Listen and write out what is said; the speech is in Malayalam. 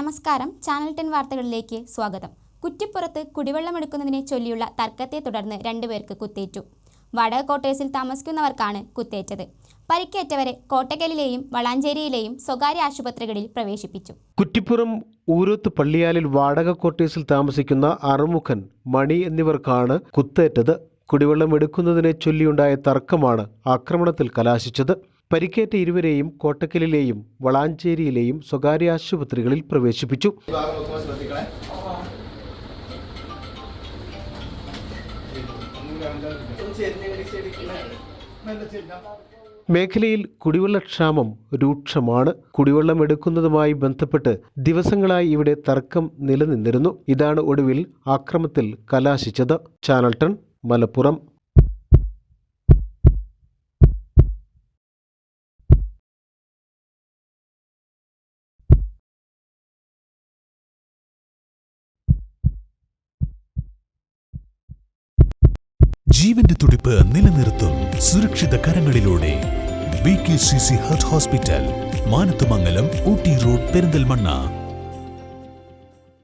നമസ്കാരം. ചാനൽ ടെൻ വാർത്തകളിലേക്ക് സ്വാഗതം. കുറ്റിപ്പുറത്ത് കുടിവെള്ളമെടുക്കുന്നതിനെ ചൊല്ലിയുള്ള തർക്കത്തെ തുടർന്ന് രണ്ടുപേർക്ക് കുത്തേറ്റു. വാടക ക്വാർട്ടേഴ്സിൽ താമസിക്കുന്നവർക്കാണ് കുത്തേറ്റത്. പരിക്കേറ്റവരെ കോട്ടക്കലിലെയും വളാഞ്ചേരിയിലെയും സ്വകാര്യ ആശുപത്രികളിൽ പ്രവേശിപ്പിച്ചു. കുറ്റിപ്പുറം ഊരൂത്ത് പള്ളിയാലിൽ വാടക ക്വാർട്ടേഴ്സിൽ താമസിക്കുന്ന അറുമുഖൻ മണി എന്നിവർക്കാണ് കുത്തേറ്റത്. കുടിവെള്ളം എടുക്കുന്നതിനെ ചൊല്ലിയുണ്ടായ തർക്കമാണ് ആക്രമണത്തിൽ കലാശിച്ചത്. പരിക്കേറ്റ ഇരുവരെയും കോട്ടക്കലിലെയും വളാഞ്ചേരിയിലെയും സ്വകാര്യ ആശുപത്രികളിൽ പ്രവേശിപ്പിച്ചു. ശ്രദ്ധിക്കണേ. മേഖലയിൽ കുടിവെള്ളക്ഷാമം രൂക്ഷമാണ്. കുടിവെള്ളം എടുക്കുന്നതുമായി ബന്ധപ്പെട്ട് ദിവസങ്ങളായി ഇവിടെ തർക്കം നിലനിന്നിരുന്നു. ഇതാണ് ഒടുവിൽ ആക്രമത്തിൽ കലാശിച്ചത്. ചാനൽ ടൺ മലപ്പുറം. ജീവന്റെ തുടിപ്പ് നിലനിർത്തും സുരക്ഷിത കരങ്ങളിലൂടെ. P K C C heart hospital Manathumangalam Ooty road Perinthalmanna